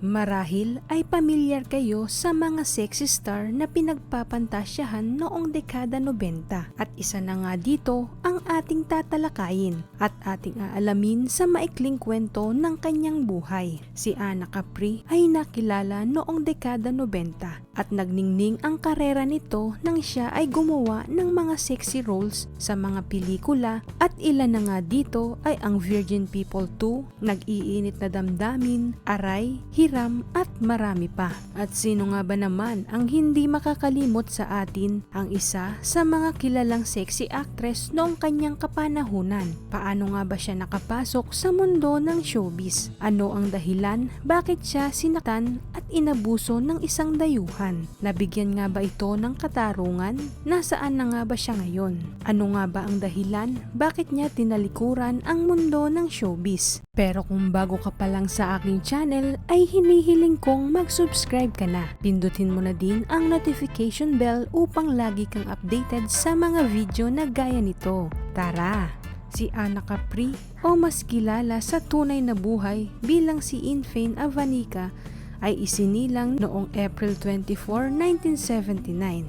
Marahil ay pamilyar kayo sa mga sexy star na pinagpapantasyahan noong dekada 90 at isa na nga dito ang ating tatalakayin at ating aalamin sa maikling kwento ng kanyang buhay. Si Ana Capri ay nakilala noong dekada 90 at nagningning ang karera nito nang siya ay gumawa ng mga sexy roles sa mga pelikula at ilan na nga dito ay ang Virgin People 2, Nag-iinit na Damdamin, Aray, Hiram at marami pa. At sino nga ba naman ang hindi makakalimot sa atin ang isa sa mga kilalang sexy actress noong kanyang kapanahunan? Paano nga ba siya nakapasok sa mundo ng showbiz? Ano ang dahilan bakit siya sinaktan at inabuso ng isang dayuhan? Nabigyan nga ba ito ng katarungan? Nasaan na nga ba siya ngayon? Ano nga ba ang dahilan bakit niya tinalikuran ang mundo ng showbiz? Pero kung bago ka pa lang sa aking channel ay hinihiling kong mag-subscribe ka na. Pindutin mo na din ang notification bell upang lagi kang updated sa mga video na gaya nito. Tara! Si Ana Capri o mas kilala sa tunay na buhay bilang si Infane Avanica ay isinilang noong April 24, 1979.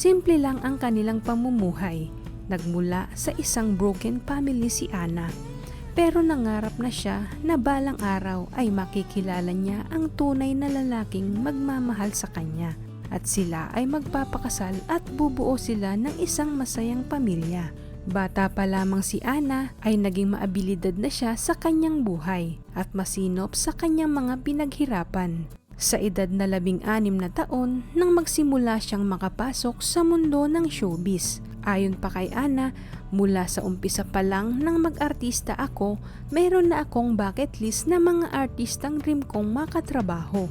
Simple lang ang kanilang pamumuhay. Nagmula sa isang broken family si Ana. Pero nangarap na siya na balang araw ay makikilala niya ang tunay na lalaking magmamahal sa kanya at sila ay magpapakasal at bubuo sila ng isang masayang pamilya. Bata pa lamang si Ana ay naging maabilidad na siya sa kanyang buhay at masinop sa kanyang mga pinaghirapan. Sa edad na labing anim na taon nang magsimula siyang makapasok sa mundo ng showbiz. Ayon pa kay Ana, mula sa umpisa pa lang nang mag-artista ako, meron na akong bucket list na mga artistang dream kong makatrabaho.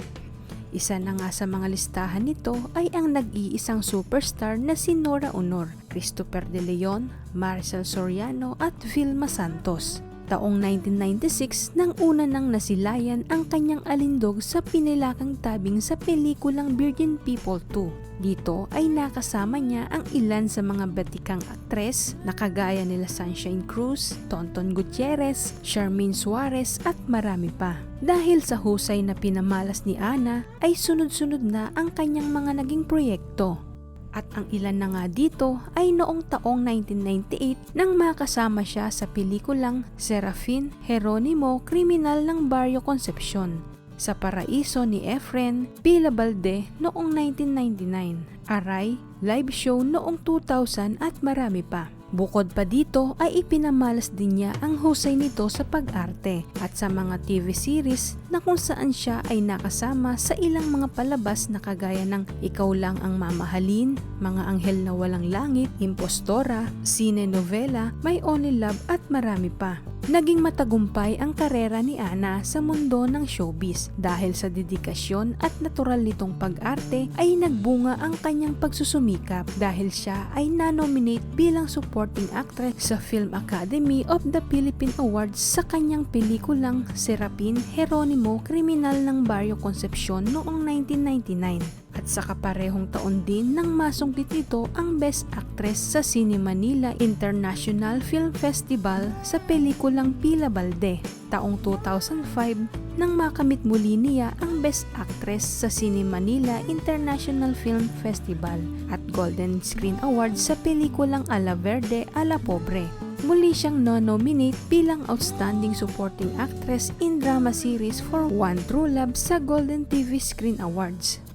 Isa na nga sa mga listahan nito ay ang nag-iisang superstar na si Nora Honor, Christopher De Leon, Maricel Soriano at Vilma Santos. Taong 1996 nang una nang nasilayan ang kanyang alindog sa pinilakang tabing sa pelikulang Virgin People 2. Dito ay nakasama niya ang ilan sa mga batikang aktres na kagaya nila Sunshine Cruz, Tonton Gutierrez, Charmaine Suarez at marami pa. Dahil sa husay na pinamalas ni Ana ay sunod-sunod na ang kanyang mga naging proyekto at ang ilan na nga dito ay noong taong 1998 nang makasama siya sa pelikulang Serafin Geronimo Kriminal ng Barrio Concepcion sa paraiso ni Efren Pila Balde noong 1999, Aray, live show noong 2000 at marami pa. Bukod pa dito ay ipinamalas din niya ang husay nito sa pag-arte at sa mga TV series na kung saan siya ay nakasama sa ilang mga palabas na kagaya ng Ikaw Lang Ang Mamahalin, Mga Anghel na Walang Langit, Impostora, Sine Novela, May Only Love at marami pa. Naging matagumpay ang karera ni Ana sa mundo ng showbiz dahil sa dedikasyon at natural nitong pag-arte ay nagbunga ang kanyang pagsusumikap dahil siya ay na-nominate bilang supporting actress sa Film Academy of the Philippine Awards sa kanyang pelikulang Serapin Geronimo Kriminal ng Barrio Concepcion noong 1999 at sa kaparehong taon din nang masungkit nito ang Best Actress sa Cine Manila International Film Festival sa pelikulang Pila Balde. Taong 2005 nang makamit muli niya ang Best Actress sa Cine Manila International Film Festival at Golden Screen Award sa pelikulang Ala Verde Ala Pobre muli siyang no-nominate bilang Outstanding Supporting Actress in Drama Series for One True Love sa Golden TV Screen Awards.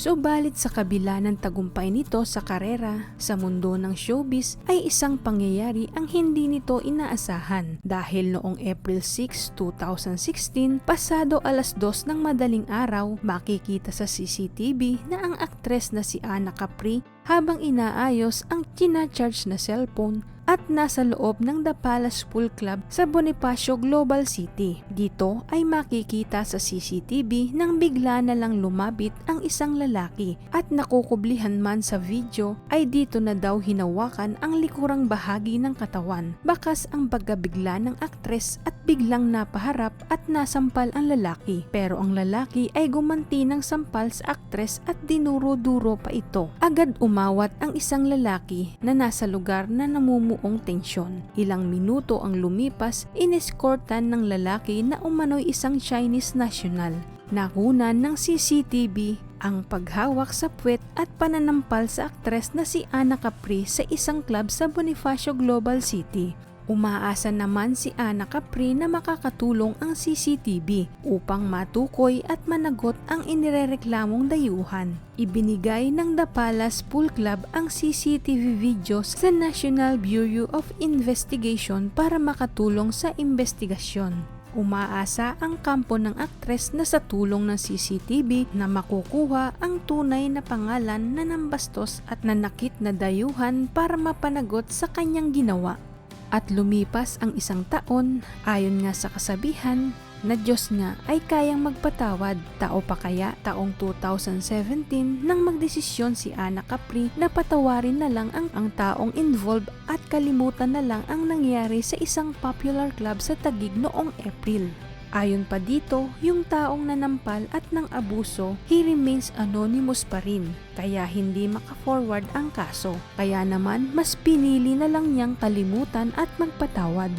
Subalit sa kabila ng tagumpay nito sa karera sa mundo ng showbiz ay isang pangyayari ang hindi nito inaasahan. Dahil noong April 6, 2016, pasado alas 2 ng madaling araw, makikita sa CCTV na ang aktres na si Ana Capri habang inaayos ang charge na cellphone at nasa loob ng The Palace Pool Club sa Bonifacio Global City. Dito ay makikita sa CCTV nang bigla na lang lumapit ang isang lalaki at nakukublihan man sa video ay dito na daw hinawakan ang likurang bahagi ng katawan. Bakas ang pagkabigla ng aktres at biglang napaharap at nasampal ang lalaki. Pero ang lalaki ay gumanti ng sampal sa aktres at dinuro-duro pa ito. Agad umawat ang isang lalaki na nasa lugar na namumuo noong tensyon. Ilang minuto ang lumipas, ineskortan ng lalaki na umano'y isang Chinese national. Nakunan ng CCTV ang paghawak sa puwet at pananampal sa aktres na si Ana Capri sa isang club sa Bonifacio Global City. Umaasa naman si Ana Capri na makakatulong ang CCTV upang matukoy at managot ang inirereklamong dayuhan. Ibinigay ng The Palace Pool Club ang CCTV videos sa National Bureau of Investigation para makatulong sa investigasyon. Umaasa ang kampo ng aktres na sa tulong ng CCTV na makukuha ang tunay na pangalan na nambastos at nanakit na dayuhan para mapanagot sa kanyang ginawa. At lumipas ang isang taon, ayon nga sa kasabihan, na Diyos nga ay kayang magpatawad. Tao pa kaya taong 2017 nang magdesisyon si Ana Capri na patawarin na lang ang, ang taong involved at kalimutan na lang ang nangyari sa isang popular club sa Tagig noong April. Ayon pa dito, yung taong nanampal at ng abuso, he remains anonymous pa rin, kaya hindi maka-forward ang kaso. Kaya naman, mas pinili na lang niyang kalimutan at magpatawad.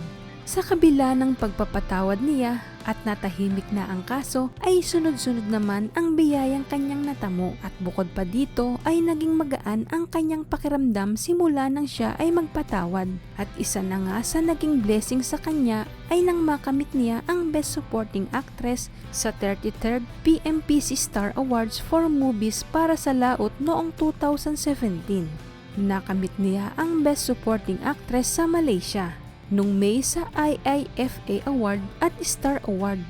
Sa kabila ng pagpapatawad niya at natahimik na ang kaso, ay sunod-sunod naman ang biyayang kanyang natamo at bukod pa dito ay naging magaan ang kanyang pakiramdam simula nang siya ay magpatawad. At isa na nga sa naging blessing sa kanya ay nang makamit niya ang Best Supporting Actress sa 33rd PMPC Star Awards for Movies para sa laot noong 2017. Nakamit niya ang Best Supporting Actress sa Malaysia nung May sa IIFA Award at Star Award.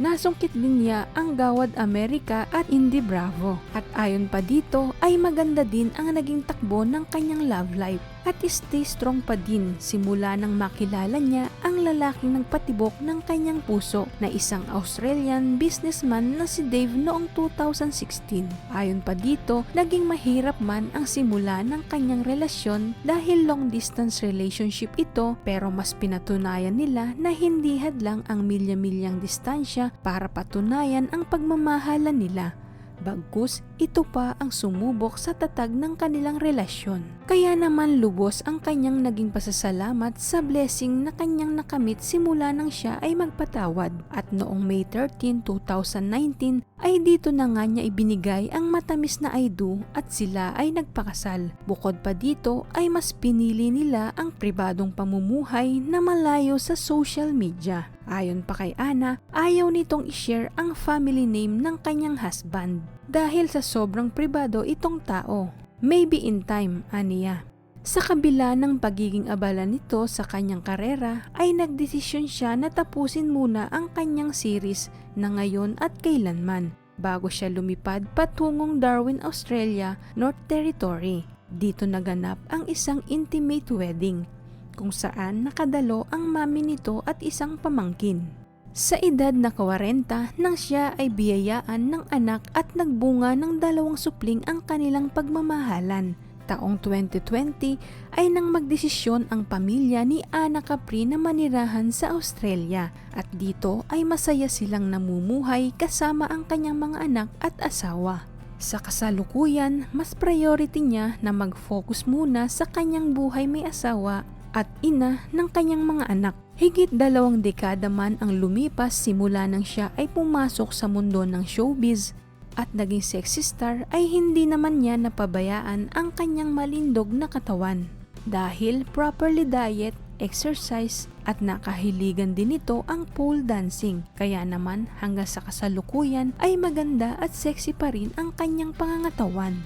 Nasungkit din niya ang Gawad Amerika at Indie Bravo. At ayon pa dito ay maganda din ang naging takbo ng kanyang love life at stay strong pa din simula nang makilala niya ang lalaking nagpatibok ng kanyang puso na isang Australian businessman na si Dave noong 2016. Ayon pa dito, naging mahirap man ang simula ng kanyang relasyon dahil long distance relationship ito pero mas pinatunayan nila na hindi hadlang ang milya-milyang distansya para patunayan ang pagmamahalan nila. Bagkus, ito pa ang sumubok sa tatag ng kanilang relasyon. Kaya naman lubos ang kanyang naging pasasalamat sa blessing na kanyang nakamit simula nang siya ay magpatawad. At noong May 13, 2019 ay dito na nga niya ibinigay ang matamis na I do at sila ay nagpakasal. Bukod pa dito ay mas pinili nila ang pribadong pamumuhay na malayo sa social media. Ayon pa kay Ana, ayaw nitong ishare ang family name ng kanyang husband dahil sa sobrang pribado itong tao. Maybe in time, aniya. Sa kabila ng pagiging abala nito sa kanyang karera, ay nagdesisyon siya na tapusin muna ang kanyang series na ngayon at kailanman bago siya lumipad patungong Darwin, Australia, North Territory. Dito naganap ang isang intimate wedding kung saan nakadalo ang mami nito at isang pamangkin. Sa edad na 40 nang siya ay biyayaan ng anak at nagbunga ng dalawang supling ang kanilang pagmamahalan. Taong 2020 ay nang magdesisyon ang pamilya ni Ana Capri na manirahan sa Australia at dito ay masaya silang namumuhay kasama ang kanyang mga anak at asawa. Sa kasalukuyan, mas priority niya na mag-focus muna sa kanyang buhay may asawa at ina ng kanyang mga anak. Higit dalawang dekada man ang lumipas simula nang siya ay pumasok sa mundo ng showbiz at naging sexy star ay hindi naman niya napabayaan ang kanyang malindog na katawan. Dahil properly diet, exercise at nakahiligan din ito ang pole dancing. Kaya naman hanggang sa kasalukuyan ay maganda at sexy pa rin ang kanyang pangangatawan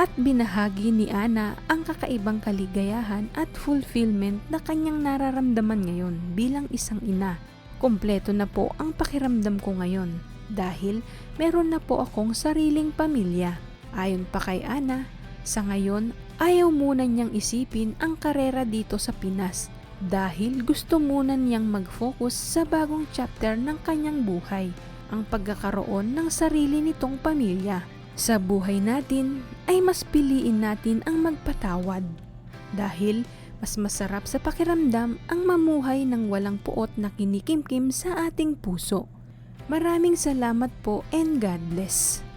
at binahagi ni Ana ang kakaibang kaligayahan at fulfillment na kanyang nararamdaman ngayon bilang isang ina. Kompleto na po ang pakiramdam ko ngayon dahil meron na po akong sariling pamilya. Ayon pa kay Ana, sa ngayon ayaw muna niyang isipin ang karera dito sa Pinas dahil gusto muna niyang mag-focus sa bagong chapter ng kanyang buhay, ang pagkakaroon ng sarili nitong pamilya. Sa buhay natin ay mas piliin natin ang magpatawad dahil mas masarap sa pakiramdam ang mamuhay ng walang puot na kinikimkim sa ating puso. Maraming salamat po and God bless.